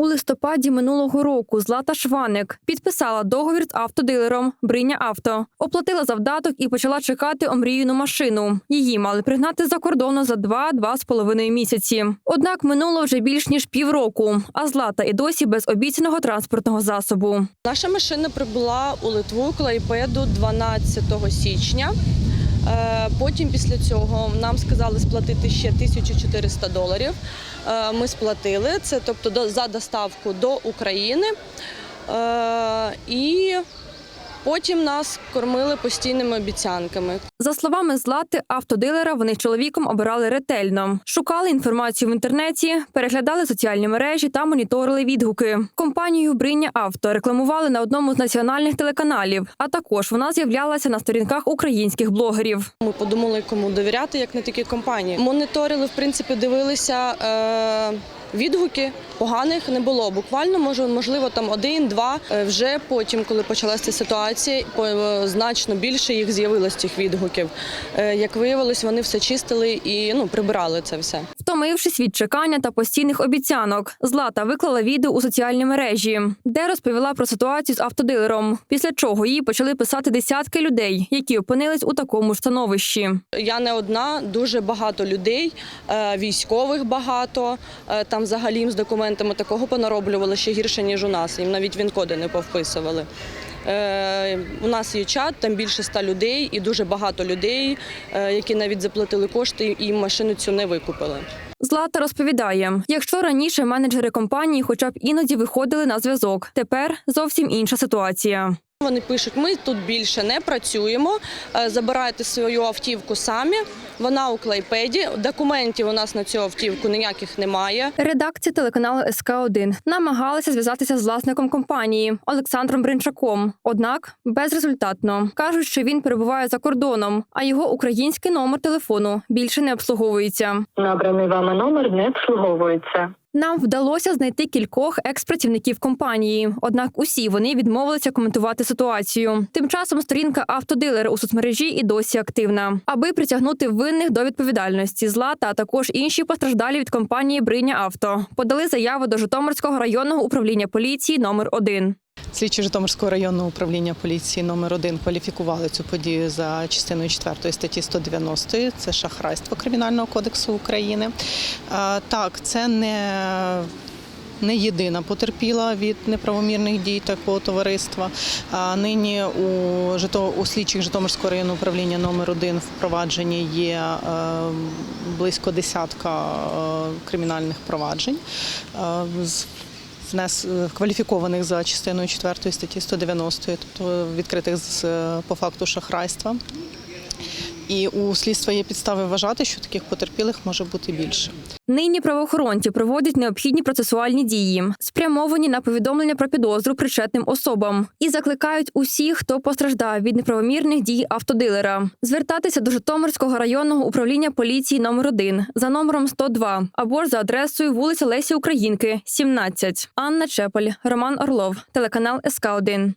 У листопаді минулого року Злата Шваник підписала договір з автодилером Бриня Авто, оплатила завдаток і почала чекати омріяну машину. Її мали пригнати за кордону за 2-2 з половиною місяці. Однак минуло вже більш ніж півроку, а Злата і досі без обіцяного транспортного засобу. Наша машина прибула у Литву Клайпеду 12 січня. Е, Потім після цього нам сказали сплатити ще 1400 доларів. Е, Ми сплатили це, тобто за доставку до України. Е, І потім нас кормили постійними обіцянками. За словами Злати, автодилера вони з чоловіком обирали ретельно, шукали інформацію в інтернеті, переглядали соціальні мережі та моніторили відгуки. Компанію Бриня Авто рекламували на одному з національних телеканалів, а також вона з'являлася на сторінках українських блогерів. Ми подумали, кому довіряти, як не тільки компанії. Моніторили, в принципі, дивилися. Е- Відгуки поганих не було. Буквально може, можливо, там один-два. Е, Вже потім, коли почалася ситуація, е, значно більше їх з'явилось цих відгуків. Е, Як виявилось, вони все чистили і ну прибирали це все. Втомившись від чекання та постійних обіцянок, Злата виклала відео у соціальні мережі, де розповіла про ситуацію з автодилером. Після чого їй почали писати десятки людей, які опинились у такому ж становищі. Я не одна, дуже багато людей, е, військових багато. Е, Там взагалі з документами такого понароблювали ще гірше, ніж у нас. Їм навіть він-коди не повписували. Е, У нас є чат, там більше ста людей і дуже багато людей, е, які навіть заплатили кошти і машину цю не викупили. Злата розповідає: якщо раніше менеджери компанії, хоча б іноді виходили на зв'язок, тепер зовсім інша ситуація. Вони пишуть: ми тут більше не працюємо, е, забирайте свою автівку самі. Вона у клейпеді. Документів у нас на цю автівку ніяких немає. Редакція телеканалу СК 1 намагалася зв'язатися з власником компанії Олександром Бринчаком. Однак безрезультатно кажуть, що він перебуває за кордоном, а його український номер телефону більше не обслуговується. Набраний вами номер не обслуговується. Нам вдалося знайти кількох екс-працівників компанії, однак усі вони відмовилися коментувати ситуацію. Тим часом сторінка автодилера у соцмережі і досі активна, аби притягнути винних до відповідальності. Злата, та також інші постраждалі від компанії Бриня Авто подали заяву до Житомирського районного управління поліції номер 1 Слідчі Житомирського районного управління поліції номер 1 кваліфікували цю подію за частиною 4 статті 190. Це шахрайство Кримінального кодексу України. Так, це не не єдина потерпіла від неправомірних дій такого товариства. Нині у Жито у слідчих Житомирського районного управління номер 1 впровадженні є близько десятка кримінальних проваджень. Внес е, кваліфікованих за частиною 4 статті 190, тобто відкритих з е, по факту шахрайства. І у слідства є підстави вважати, що таких потерпілих може бути більше. Нині правоохоронці проводять необхідні процесуальні дії, спрямовані на повідомлення про підозру причетним особам, і закликають усіх, хто постраждав від неправомірних дій автодилера, звертатися до Житомирського районного управління поліції номер 1 за номером 102 або ж за адресою вулиця Лесі Українки, 17. Анна Чепель, Роман Орлов, телеканал СК 1